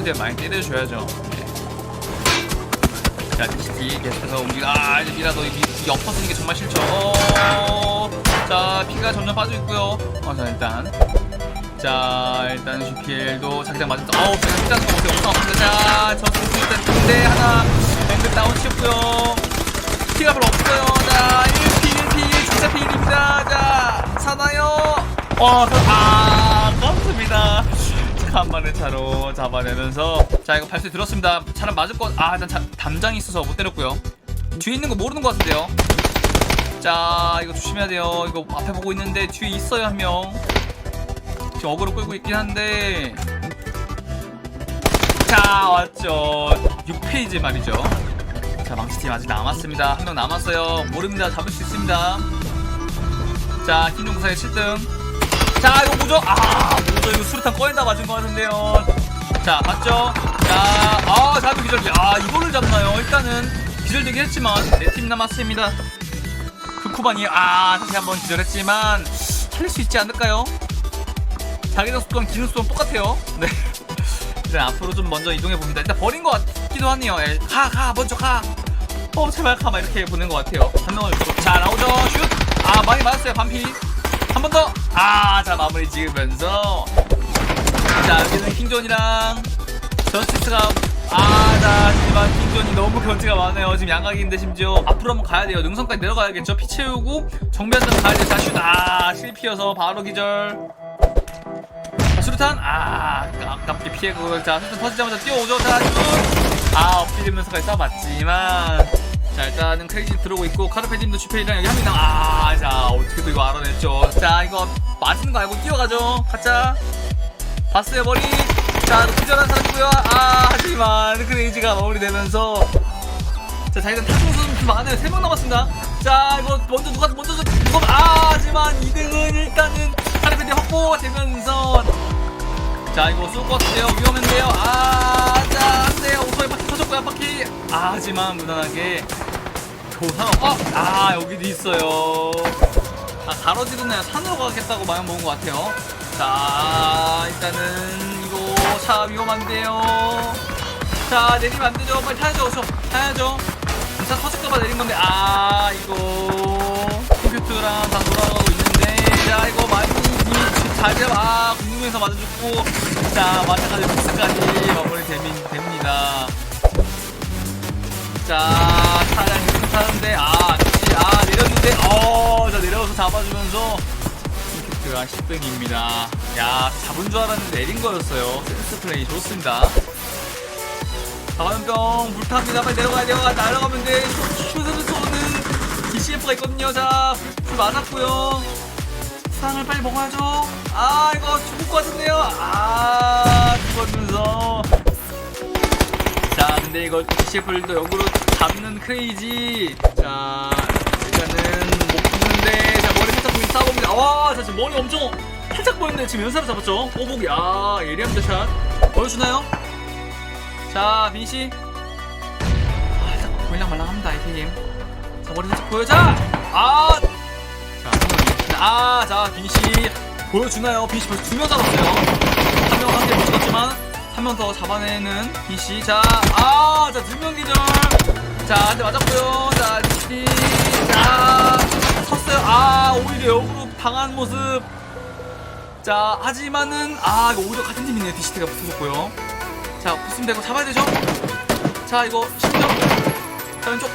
최대한 많이 때려줘야죠. 네. 자, DCT 계속해서 움직이, 아, 이제 미라 너 이, 이 엎어 쓰는 게 정말 싫죠. 어, 자, 피가 점점 빠져 있고요. 어, 자, 일단. 자, 일단 GPL도 자기장 맞았다. 어우, 제가 거 못해. 엄청. 자, 저스 일단 군대 하나. 앵글 다운 시켰고요. 피가 별로 없어요. 자, 1피, 1피, 진짜 피입니다. 자, 사나요? 와, 아. 간만에 차로 잡아내면서 자 이거 발소리 들었습니다. 차는 맞을 것아 일단 자, 담장이 있어서 못 때렸고요. 뒤에 있는 거 모르는 것 같은데요. 자 이거 조심해야 돼요. 이거 앞에 보고 있는데 뒤에 있어요 한명. 지금 어그로 끌고 있긴 한데. 자 왔죠. 6페이지 말이죠. 자 망치팀 아직 남았습니다. 한 명 남았어요. 모릅니다. 잡을 수 있습니다. 자 김종구사의 7등 자 이거 뭐죠? 아 뭐죠 이거 수류탄 꺼낸다 맞은 것 같은데요. 자 맞죠? 자아 잡이 기절기. 아 이거를 잡나요? 일단은 기절되긴 했지만 네 팀 남았습니다. 크쿠반이 아 다시 한번 기절했지만 살릴 수 있지 않을까요? 자기장 속도랑 기능 속도랑 똑같아요. 네. 일단 앞으로 좀 먼저 이동해 봅니다. 일단 버린 것 같기도 하네요. 예. 가가 먼저 가 어 제발 가막 이렇게 보낸 것 같아요. 한 명을 자 나오죠. 슛아 많이 맞았어요. 반피 한 번 더. 아, 자 마무리 지으면서 자 여기는 킹존이랑 저스티스가 아, 자 하지만 킹존이 너무 견제가 많아요. 지금 양각인데 심지어 앞으로 한번 가야 돼요. 능선까지 내려가야겠죠. 피 채우고 정비한다면 가야 돼요. 자 슛. 아, 실피어서 바로 기절. 자, 수류탄 아 아깝게 피해고 자 수류탄 터지자마자 뛰어오죠. 자 슛. 아 엎드리면서까지 싸봤지만 자 일단은 크레이지 들어오고 있고 카르페딘도 슈페이랑 여기 한 명당 아자 어떻게 또 이거 알아냈죠? 자 이거 맞는 거 알고 뛰어가죠? 가짜. 봤어요 머리? 자 기절한 사람이고요. 아 하지만 크레이지가 마무리되면서. 자 자기는 타승선 좀 많아요. 세명 남았습니다. 자 이거 먼저 누가 먼저 좀 누가 아 하지만 2등은 일단은 카르페딘 확보가 되면서. 자 이거 쏠 것 같은데요. 위험한데요. 아자 안돼요. 오토바이 바퀴 터졌고요 한 바퀴 아 하지만 무난하게 도상. 어? 아 여기도 있어요. 아 가로지르나요 산으로 가겠다고 마음 먹은 것 같아요. 자 일단은 이거 차 위험한데요. 자 내리면 안 되죠. 빨리 타야죠. 그렇죠 타야죠. 차 터질까봐 내린 건데 아 이거 컴퓨터랑 다 돌아가고 있는데 자 이거 많이 잘 잡아 아 궁금해서 맞아줬고 자 마찬가지 패스까지 마무리 됩니다. 자 타는데 아 아 내렸는데 어자 내려서 잡아주면서 킹키트가 10등입니다. 야 잡은 줄 알았는데 내린 거였어요. 센스 플레이 좋습니다. 가방병 불탑니다. 빨리 내려가야 돼요. 아, 날아가면 돼. 슛을 쏘는 DCF가 있거든요. 자불 맞았고요. 수상을 빨리 먹어야죠. 아 이거 죽을 것 같은데요. 아 죽었면서 자 근데 DCF를 또 역으로 잡는 크레이지. 자 일단은 못 붙는데 자 머리 살짝 보이 싸워봅니다. 와자 지금 머리 엄청 살짝 보였는데 지금 연사를 잡았죠? 꼬북이 아 예리합니다 샷. 보여주나요? 자 빈씨. 아 살짝 보일랑 말랑합니다 이팀 자 머리 살짝 보여자 아! 자, 아, 자, 빈씨. 보여주나요? 빈씨 벌써 두명 잡았어요. 한 함께 못 잡았지만 한 명 더 잡아내는 빈씨. 자, 아, 자, 두명 기절. 자, 한대 맞았고요. 자, 빈씨. 자, 섰어요. 아, 오히려 역으로 당한 모습. 자, 하지만은 아, 이거 오히려 같은 팀이네요. 디시트가 붙어줬고요. 자, 붙으면 되고 잡아야 되죠? 자, 이거 10점. 자, 왼쪽.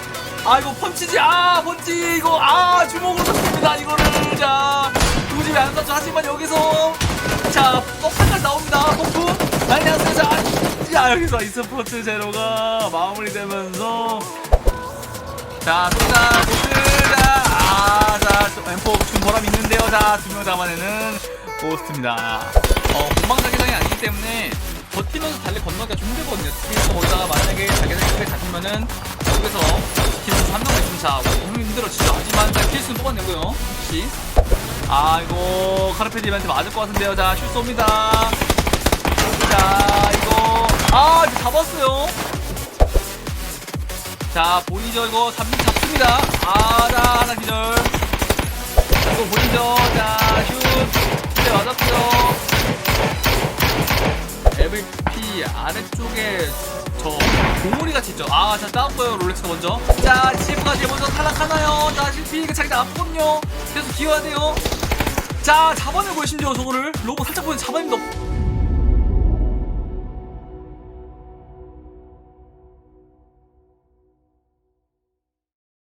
아 이거 펀치지 아 펀치 이거 아 주먹으로 쳤습니다 이거를 자 굳이 왜안 쐈죠 하지만 여기서 자 뻑판까지 나옵니다 pom프 난리 났어요 자, 자 여기서 e스포츠 제로가 마무리되면서. 자 소리가 보스다. 아자 M4 준 보람 있는데요. 자두 명 잡아내는 고스트입니다. 어 공방자기장이 아니기 때문에 버티면서 달리 건너기가 좀 힘들거든요. 특히 거기다가 만약에 자기장 스펙 잡히면은 여기서 킬수 한명 내주면 자 너무 힘들어지죠 하지만 자 킬수는 뽑아내고요. 혹시. 아 이거 카르페디한테 맞을 것 같은데요. 자 슛 쏩니다. 자 이거 아 이거 잡았어요 자 보이죠 이거 잡, 잡습니다 아자 하나 기절 이거 보이죠 자슛 네 맞았고요 MVP 아 아래쪽에 저 공물이 같이 있죠. 아, 자, 따왔고요. 롤렉스가 먼저. 자, 지브까지 먼저 탈락하나요? 자, 실피 이게 자기 나쁘거든요. 계속 기어야 돼요. 자, 잡아내고 계신데요, 저거를. 로봇 살짝 보면 잡아냅니다.